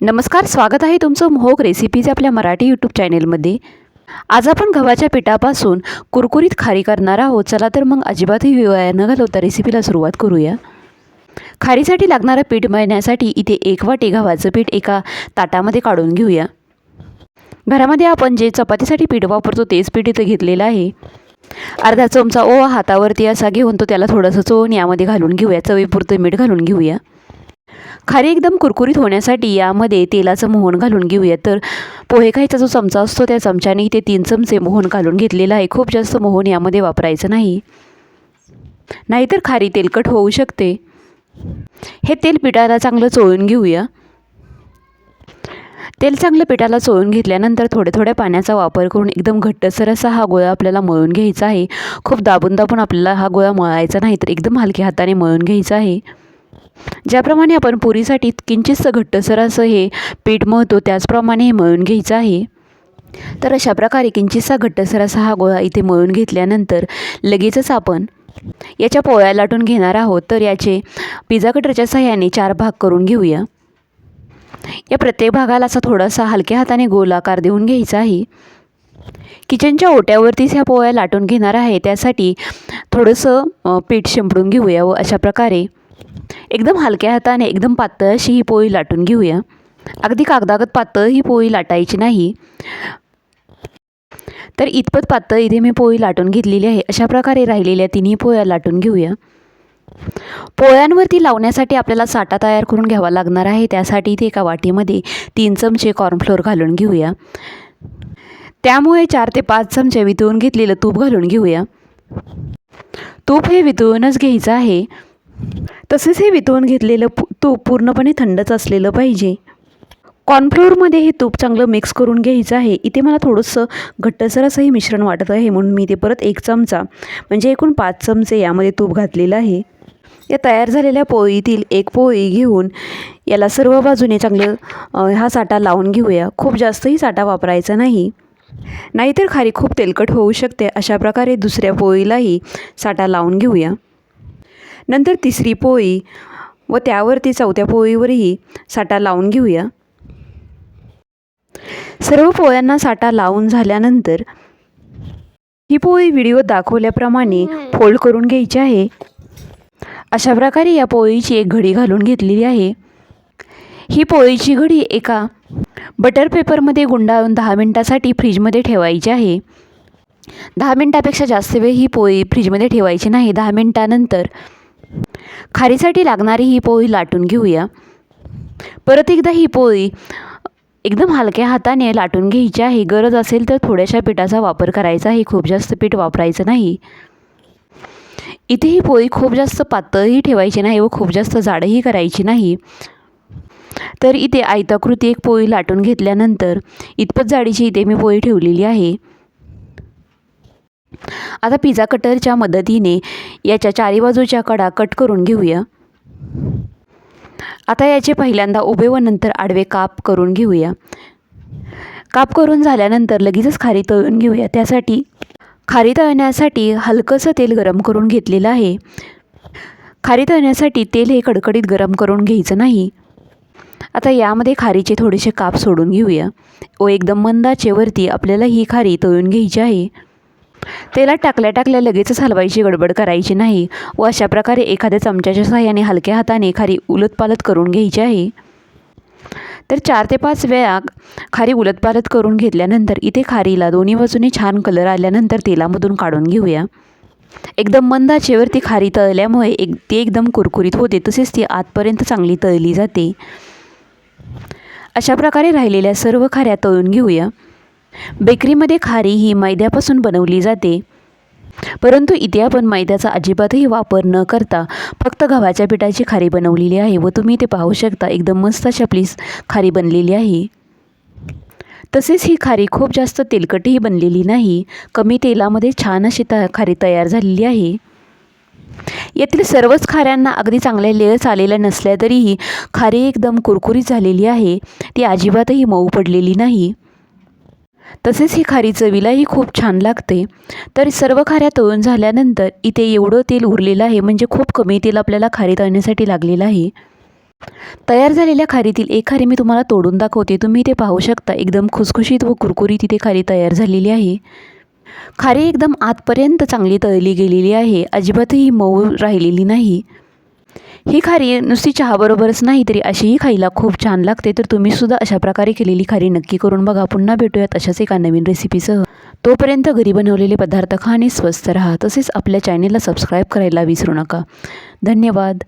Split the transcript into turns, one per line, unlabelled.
नमस्कार स्वागत आहे तुमचं मोहक रेसिपीज आपल्या मराठी यूट्यूब चॅनेलमध्ये आज आपण गव्हाच्या पिठापासून कुरकुरीत खारी करणार आहोत. चला तर मग अजिबातही विवाया न घालवता रेसिपीला सुरुवात करूया. खारीसाठी लागणारं पीठ मळण्यासाठी इथे एक वाटी गव्हाचं पीठ एका ताटामध्ये काढून घेऊया. घरामध्ये आपण जे चपातीसाठी पीठ वापरतो तेच पीठ इथं घेतलेलं आहे. अर्धा चमचा ओवा हातावरती असा घेऊन तो त्याला थोडंसं चोळून यामध्ये घालून घेऊया. चवीपुरतं मीठ घालून घेऊया. खारी एकदम कुरकुरीत होण्यासाठी यामध्ये तेलाचं मोहन घालून घेऊया. तर पोहे खायचा जो चमचा असतो त्या चमच्याने इथे तीन चमचे मोहन घालून घेतलेला आहे. खूप जास्त मोहन यामध्ये वापरायचं नाही. नाहीतर खारी तेलकट होऊ शकते. हे तेल पिठाला चांगलं चोळून घेऊया. तेल चांगलं पिठाला चोळून घेतल्यानंतर थोड्या थोड्या पाण्याचा वापर करून एकदम घट्टसर असा हा गोळा आपल्याला मळून घ्यायचा आहे. खूप दाबून दाबून आपल्याला हा गोळा मळायचा नाही तर एकदम हलक्या हाताने मळून घ्यायचा आहे. ज्याप्रमाणे आपण पुरीसाठी किंचितसं घट्टसर असं हे पीठ मळतो त्याचप्रमाणे हे मळून घ्यायचं आहे. तर अशा प्रकारे किंचितसा घट्टसर असा हा गोळा इथे मळून घेतल्यानंतर लगेचच आपण याच्या पोळ्या लाटून घेणार आहोत. तर याचे पिझ्झा कटरच्या सहाय्याने चार भाग करून घेऊया. या प्रत्येक भागाला असा थोडासा हलक्या हाताने गोलाकार देऊन घ्यायचा आहे. किचनच्या ओट्यावरतीच ह्या पोळ्या लाटून घेणार आहे. त्यासाठी थोडंसं पीठ शिंपडून घेऊया व अशा प्रकारे एकदम हलक्या हाताने एकदम पातळ अशी ही पोळी लाटून घेऊया. अगदी कागदागत पातळ ही पोळी लाटायची नाही. तर इतपत पातळ इथे मी पोळी लाटून घेतलेली आहे. अशा प्रकारे राहिलेल्या तिन्ही पोळ्या लाटून घेऊया. पोळ्यांवरती लावण्यासाठी आपल्याला साठा तयार करून घ्यावा लागणार आहे. त्यासाठी इथे एका वाटीमध्ये तीन चमचे कॉर्नफ्लोअर घालून घेऊया. त्यामुळे चार ते पाच चमचे वितळून घेतलेलं तूप घालून घेऊया. तूप हे वितळूनच घ्यायचं आहे. तसेच हे वितळून घेतलेलं पु तूप पूर्णपणे थंडच असलेलं पाहिजे. कॉर्नफ्लोअरमध्ये हे तूप चांगलं मिक्स करून घ्यायचं आहे. इथे मला थोडंसं घट्टसर असं हे मिश्रण वाटत आहे म्हणून मी ते परत एक चमचा म्हणजे एकूण पाच चमचे यामध्ये तूप घातलेलं आहे. या तयार झालेल्या पोळीतील एक पोळी घेऊन याला सर्व बाजूने चांगलं हा साठा लावून घेऊया. खूप जास्तही साठा वापरायचा नाही. नाहीतर खारी खूप तेलकट होऊ शकते. अशा प्रकारे दुसऱ्या पोळीलाही साठा लावून घेऊया. नंतर तिसरी पोळी व त्यावरती चौथ्या पोळीवरही साठा लावून घेऊया. सर्व पोळ्यांना साठा लावून झाल्यानंतर ही पोळी व्हिडिओ दाखवल्याप्रमाणे फोल्ड करून घ्यायची आहे. अशा प्रकारे या पोळीची एक घडी घालून घेतलेली आहे. ही पोळीची घडी एका बटर पेपरमध्ये गुंडाळून दहा मिनटासाठी फ्रीजमध्ये ठेवायची आहे. दहा मिनटापेक्षा जास्त वेळ ही पोळी फ्रीजमध्ये ठेवायची नाही. दहा मिनटानंतर खारीसाठी लागणारी ही पोळी लाटून घेऊया. परत एकदा ही पोळी एकदम हलक्या हाताने लाटून घ्यायची आहे. गरज असेल तर थोड्याशा पिठाचा वापर करायचा. आहे खूप जास्त पीठ वापरायचं नाही. इथे ही पोळी खूप जास्त पातळही ठेवायची नाही व खूप जास्त जाडही करायची नाही. तर इथे आयताकृती एक पोळी लाटून घेतल्यानंतर इतपत जाडीची इथे मी पोळी ठेवलेली आहे. आता पिझ्झा कटरच्या मदतीने याच्या चारी बाजूच्या कडा कट करून घेऊया. आता याचे पहिल्यांदा उभे व नंतर आडवे काप करून घेऊया. काप करून झाल्यानंतर लगेचच खारी तळून घेऊया. त्यासाठी खारी तळण्यासाठी हलकंसं तेल गरम करून घेतलेलं आहे. खारी तळण्यासाठी तेल हे कडकडीत गरम करून घ्यायचं नाही. आता यामध्ये खारीचे थोडेसे काप सोडून घेऊया. व एकदम मंदाचे वरती आपल्याला ही खारी तळून घ्यायची आहे. तेलात टाकल्या टाकल्या लगेचच हलवायची गडबड करायची नाही व अशा प्रकारे एखाद्या चमच्याच्या सहाय्याने हलक्या हाताने खारी उलतपालत करून घ्यायची आहे. तर चार ते पाच वेळा खारी उलतपालत करून घेतल्यानंतर इथे खारीला दोन्ही बाजूने छान कलर आल्यानंतर तेलामधून काढून घेऊया. एकदम मंद आचेवरती खारी तळल्यामुळे एक ती एकदम कुरकुरीत होते तसेच ती आतपर्यंत चांगली तळली जाते. अशा प्रकारे राहिलेल्या सर्व खाऱ्या तळून घेऊया. बेकरीमध्ये खारी ही मैद्यापासून बनवली जाते. परंतु इथे आपण मैद्याचा अजिबातही वापर न करता फक्त गव्हाच्या पिठाची खारी बनवलेली आहे व तुम्ही ते पाहू शकता एकदम मस्त अशा प्लीज खारी बनलेली आहे. तसेच ही खारी खूप जास्त तेलकटही बनलेली नाही कमी तेलामध्ये छान अशी त खारी तयार झालेली आहे. यातील सर्वच खाऱ्यांना अगदी चांगल्या लेअर्स आलेल्या नसल्या तरीही खारी एकदम कुरकुरीत झालेली आहे ती अजिबातही मऊ पडलेली नाही. तसेच ही खारी चवीलाही खूप छान लागते. तर सर्व खाऱ्या तळून झाल्यानंतर इथे एवढं तेल उरलेलं आहे म्हणजे खूप कमी तेल आपल्याला खारी तळण्यासाठी लागलेलं आहे. तयार झालेल्या खारीतील एक खारी मी तुम्हाला तोडून दाखवते. तुम्ही ते पाहू शकता एकदम खुसखुशीत व कुरकुरीत तिथे खारी तयार झालेली आहे. खारी एकदम आतपर्यंत चांगली तळली गेलेली आहे. अजिबातही मऊ राहिलेली नाही. ही खारी नुसती चहाबरोबरच नाही तरी अशीही खायला खूप छान लागते तर तुम्हीसुद्धा अशा प्रकारे केलेली खारी नक्की करून बघा. पुन्हा भेटूयात अशाच एका नवीन रेसिपीसह तोपर्यंत घरी बनवलेले पदार्थ खा आणि स्वस्त राहा. तसेच आपल्या चॅनेलला सबस्क्राईब करायला विसरू नका. धन्यवाद.